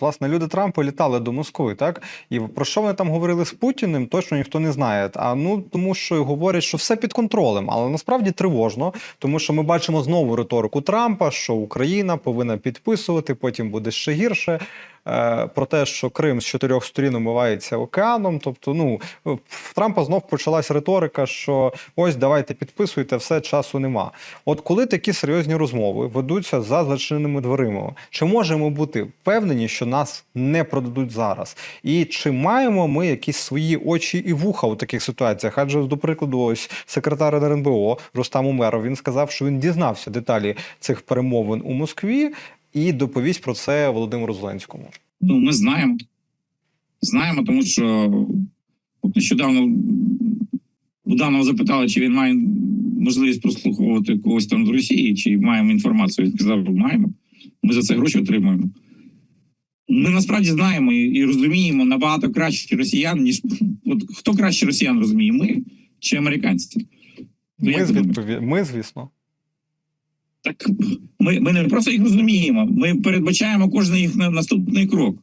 Власне, люди Трампа літали до Москви, так? І про що вони там говорили з Путіним, точно ніхто не знає. А ну тому, що говорять, що все під контролем, але насправді тривожно, тому що ми бачимо знову риторику Трампа, що Україна повинна підписувати, потім буде ще гірше. Е, про те, що Крим з чотирьох сторін омивається океаном. Тобто, ну в Трампа знов почалась риторика, що ось давайте підписуйте, все часу нема. От коли такі серйозні розмови ведуться за зачиненими дверима, чи можемо бути впевнені, що нас не продадуть зараз? І чи маємо ми якісь свої очі і вуха у таких ситуаціях? Адже, до прикладу, ось секретар РНБО Рустам Умеров він сказав, що він дізнався деталі цих перемовин у Москві і доповість про це Володимиру Зеленському. Ну, ми знаємо. Знаємо, тому що от нещодавно Буданова запитали, чи він має можливість прослуховувати когось там з Росії, чи маємо інформацію. Він сказав, маємо. Ми за це гроші отримуємо. Ми насправді знаємо і, і розуміємо набагато краще росіян, ніж от хто краще росіян розуміє, ми чи американці? Ну, Ми, звідпові... ми звісно. Так ми, ми не просто їх розуміємо, ми передбачаємо кожен їх на- наступний крок.